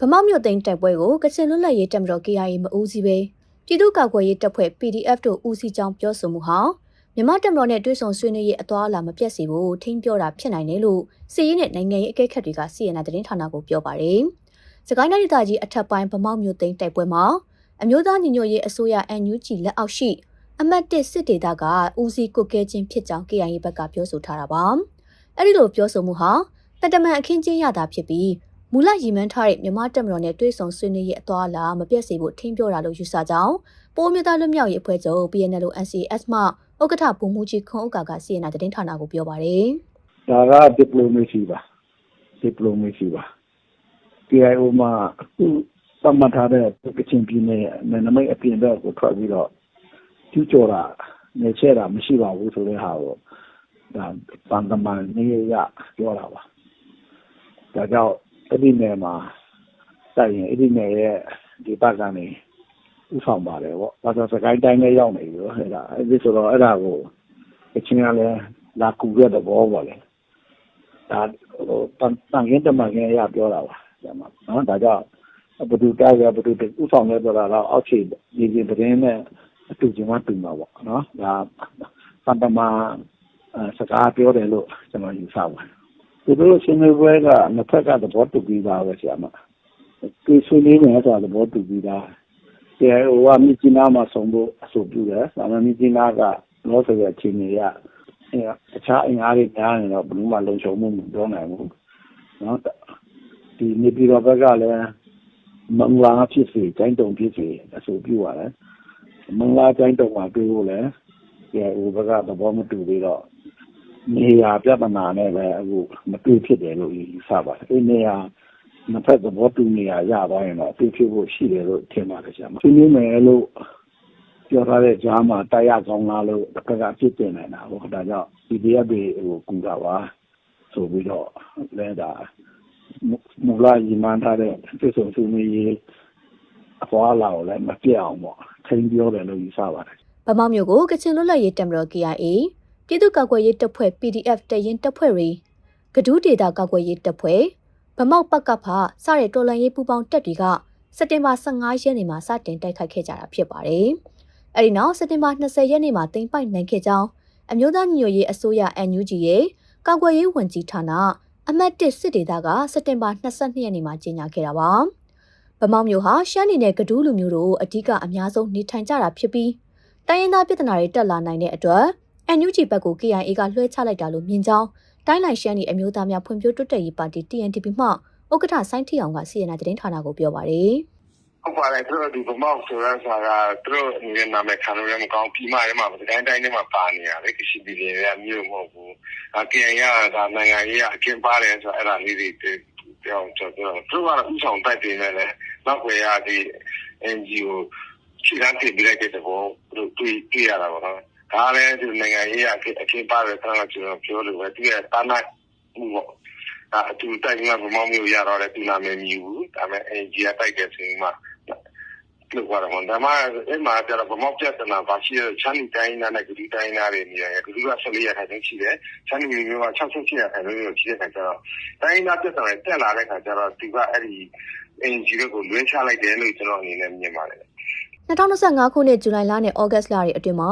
ဗမောက်မြို့သိမ်းတိုက်ပွဲကိုကချင်လွတ်လပ်ရေးတပ်မတော် KIA မဦးစီးပဲပြည်သူ့ကာကွယ်ရေးတပ်ဖွဲ့ PDF တို့ဦးစီးကြောင်းပြောဆိုမှုဟာမြန်မာတပ်မတော်နဲ့တွဲဆုံဆွေးနွေးရေးအသွားအလာမပြတ်စေဖို့ထိန်းပြောတာဖြစ်နိုင်တယ်လို့စီရေးနဲ့နိုင်ငံရေးအကဲခတ်တွေကစီရင်တဲ့သတင်းဌာနကိုပြောပါတယ်။စကိုင်းတိုင်းဒေသကြီးအထက်ပိုင်းဗမောက်မြို့သိမ်းတိုက်ပွဲမှာအမျိုးသားညီညွတ်ရေးအစိုးရ NUG လက်အောက်ရှိအမတ်တစ်စစ်ဒေသကဦးစီးကုတ်ကဲခြင်းဖြစ်ကြောင်း KIA ဘက်ကပြောဆိုထားတာပါ။အဲဒီလိုပြောဆိုမှုဟာတတမန်အခင်းချင်းရတာဖြစ်ပြီး မူလရည်မှန်းထားတဲ့မြမတက်မတော်နဲ့တွဲဆုံဆွေးနွေးရေးအသွားအလာမပြတ်စေဖို့ထင်းပြောတာလို့ယူဆကြောင်းပိုးမြသားလွတ်မြောက်ရေးအဖွဲ့ချုပ် PNL NCS မှဥက္ကဋ္ဌဗိုလ်မှူးကြီးခွန်ဥက္ကာကစီရင်တာသတင်းဌာနကိုပြောပါတယ်။ဒါက diplomacy ပါ diplomacy ပါ KIO မှာအခုသတ်မှတ်ထားတဲ့ကချင်ပြည်နယ်နယ်နိမိတ်အပြင်ဘက်ကိုထွက်ပြီးတော့ကျူးကျော်တာနေချဲတာမရှိပါဘူးဆိုတဲ့ဟာကိုဒါပန်တမန်နေရပြောတာပါဒါကြောင့် အဲ့ဒီနယ်မှာတိုက်ရင်အဲ့ဒီနယ်ရဲ့ဒီဘက်ကနေဥဆောင်ပါတယ်ပေါ့။ဘာလို့စကိုင်းတိုင်းနဲ့ရောက်နေပြီအဲ့ဒါအဲ့ဒီဆိုတော့အဲ့ဒါကိုကချင်ကလည်းလာကူတဲ့သဘောပေါ့လေ။ဒါဟိုတန်တန်ရင်တမန်ရင်ရပြောတာပါ။ဒါမှနော်ဒါကြောင့်ဘယ်သူတိုက်ရဘယ်သူဥဆောင်လဲဆိုတာတော့အောက်ခြေဒီဒီသတင်းနဲ့အတူချင်းမှတူမှာပေါ့နော်။ဒါပန်တမန်စကားပြောတယ်လို့ကျွန်တော်ယူဆပါတယ်။ သူတို့ရှင်းနေပွဲကနှစ်ဖက်ကသဘောတူပြီးသားပဲဆရာမ။သူဆွေးနွေးမယ်ဆိုတာသဘောတူပြီးသား။ကျေဟိုကမြစ်ကြီးနားမှာဆုံးဖို့အဆိုပြုတယ်။ဒါပေမဲ့မြစ်ကြီးနားကလောဆယ်ရဲ့အခြေအနေရတခြားအင်အားတွေများနေတော့ဘယ်လိုမှလုံခြုံမှုမပြောနိုင်ဘူး။နော်ဒီနေပြည်တော်ဘက်ကလည်းမင်္ဂလာဖြစ်စေတိုင်းတုံဖြစ်စေအဆိုပြုရတယ်။မင်္ဂလာတိုင်းတုံမှာတွေ့ဖို့လည်းကျေဟိုဘက်ကသဘောမတူသေးတော့ နေရာပြဿနာနဲ့ပဲအခုမတွေ့ဖြစ်တယ်လို့ယူဆပါတယ်။အဲ့နေရာနှစ်ဖက်သဘောတူနေရရသွားရင်တော့အတွေ့ဖြစ်ဖို့ရှိတယ်လို့ထင်ပါတယ်ဆရာမ။ဆွေးနွေးမယ်လို့ပြောထားတဲ့ကြားမှာတိုက်ရကောင်းလားလို့တစ်ခါကဖြစ်တင်နေတာပေါ့။ဒါကြောင့် PDF တွေဟိုကူတာပါဆိုပြီးတော့လဲတာမူလရည်မှန်းထားတဲ့ပြည်စုံဆွေးနွေးရေးအပေါ်လာကိုလည်းမပြတ်အောင်ပေါ့ထိန်းပြောတယ်လို့ယူဆပါတယ်။ဗမောက်မြို့ကိုကချင်လွတ်လပ်ရေးတပ်မတော် KIA ပြည်သူ့ကာကွယ်ရေးတပ်ဖွဲ့ PDF တရင်တပ်ဖွဲ့တွေကဒူးဒေတာကာကွယ်ရေးတပ်ဖွဲ့ဗမောက်ပကဖစတဲ့တော်လန်ရေးပူပေါင်းတပ်တွေကစက်တင်ဘာ15ရက်နေ့မှာစတင်တိုက်ခိုက်ခဲ့ကြတာဖြစ်ပါတယ်။အဲဒီနောက်စက်တင်ဘာ20ရက်နေ့မှာတင်ပိုက်နိုင်ခဲ့ကြောင်းအမျိုးသားညီညွတ်ရေးအစိုးရ NUG ရဲ့ကာကွယ်ရေးဝန်ကြီးဌာနအမတ်1စစ်ဒေသကစက်တင်ဘာ22ရက်နေ့မှာကြေညာခဲ့တာပါ။ဗမောက်မြို့ဟာရှမ်းပြည်နယ်ကဒူးလူမျိုးတို့အဓိကအများဆုံးနေထိုင်ကြတာဖြစ်ပြီးတိုင်းရင်းသားပြည်ထနာတွေတက်လာနိုင်တဲ့အတွက် NUG ဘက်ကို KIA ကလွှဲချလိုက်တာလို့မြင်ကြောင်းတိုင်းလိုက်ရှမ်းပြည်အမျိုးသားများဖွံ့ဖြိုးတိုးတက်ရေးပါတီ TNTP မှဥက္ကဋ္ဌဆိုင်းထီအောင်ကစီရင်နာသတင်းဌာနကိုပြောပါတယ်။ဟုတ်ပါတယ်သူတို့ဒီဗမောက်ဆိုတဲ့ဆာကသူတို့အနေနဲ့နာမည်ခံလို့လည်းမကောင်းပြီးမှထဲမှာတိုင်းတိုင်းထဲမှာပါနေရလေကရှိပြည်နယ်ကမြို့မဟုတ်ဘူး။အကင်ရကနိုင်ငံရေးအကျဉ်းပါတယ်ဆိုအဲ့ဒါလေးတွေပြောင်းဆိုတော့သူကဥဆောင်တိုက်တင်နေတယ်နောက်ွယ်ရဒီ NGO ခြေတန်းတင်ပြလိုက်တဲ့သဘောသူတွေ့တွေ့ရတာပေါ့နော်။ ဒါလည်းဒီနိုင်ငံရေးအကျဉ်းပါတယ်ဆိုတော့ကျွန်တော်ပြောလို့ပဲသူရဲ့တာနာမှုပေါ့အတူတိုက်မှာဗမောက်မျိုးရတော့လည်းသူနာမည်မြည်ဘူးဒါပေမဲ့ NG ကတိုက်တယ်ဆိုရင်မှလို့ပြောတာပေါ့ဒါမှအဲ့မှာကျတော့ဗမောက်ပြဿနာပါရှိတဲ့ချမ်းနီတိုင်းနာနဲ့ဂလူတိုင်းနာတွေနေရတယ်ဂလူက14ရာခိုင်နှုန်းရှိတယ်ချမ်းနီမျိုးက68ရာခိုင်နှုန်းရှိတဲ့ခါကျတော့တိုင်းနာပြဿနာတက်လာတဲ့ခါကျတော့သူကအဲ့ဒီ NG ကိုလွှဲချလိုက်တယ်လို့ကျွန်တော်အနေနဲ့မြင်ပါတယ်2025ခုနှစ်ဇူလိုင်လနဲ့ဩဂတ်လတွေအတွင်းမှာ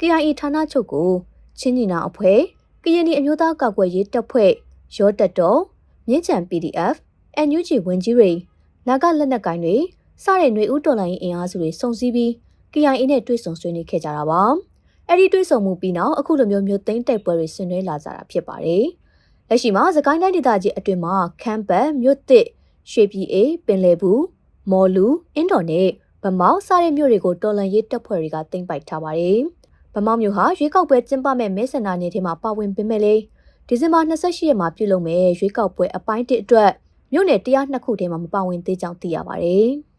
KIA ဌာနချုပ်ကိုချင်းညီနာအဖွဲ့ကရင်ပြည်အမျိုးသားကာကွယ်ရေးတပ်ဖွဲ့ရောတက်တော်မြင်းချံ PDF NUG ဝင်ကြီးတွေနာဂလက်နက်ကိုင်တွေစတဲ့ຫນွေဦးတော်လိုင်းအင်အားစုတွေစုံစည်းပြီး KIA နဲ့တွေ့ဆုံဆွေးနွေးခဲ့ကြတာပါအဲ့ဒီတွေ့ဆုံမှုပြီးနောက်အခုလိုမျိုးမျိုးသိမ်းတိုက်ပွဲတွေဆင်နွှဲလာကြတာဖြစ်ပါတယ်လက်ရှိမှာစကိုင်းတိုင်းဒေသကြီးအတွင်းမှာခမ်းပတ်မြို့သစ်ရွှေပြည်အေးပင်လယ်ဘူးမော်လူအင်းတော်နဲ့ဗမောက်စတဲ့မြို့တွေကိုတော်လန်ရေးတပ်ဖွဲ့တွေကသိမ်းပိုက်ထားပါတယ် ဗမောက်မြို့ဟာရွေးကောက်ပွဲကျင်းပမဲ့မဲဆန္ဒနယ်ထဲမှာပါဝင်ပေမဲ့လေဒီဇင်ဘာ28ရက်မှာပြုလုပ်မဲ့ရွေးကောက်ပွဲအပိုင်း1အတွက်မြို့နယ်102ခုထဲမှာမပါဝင်သေးကြောင်းသိရပါတယ်။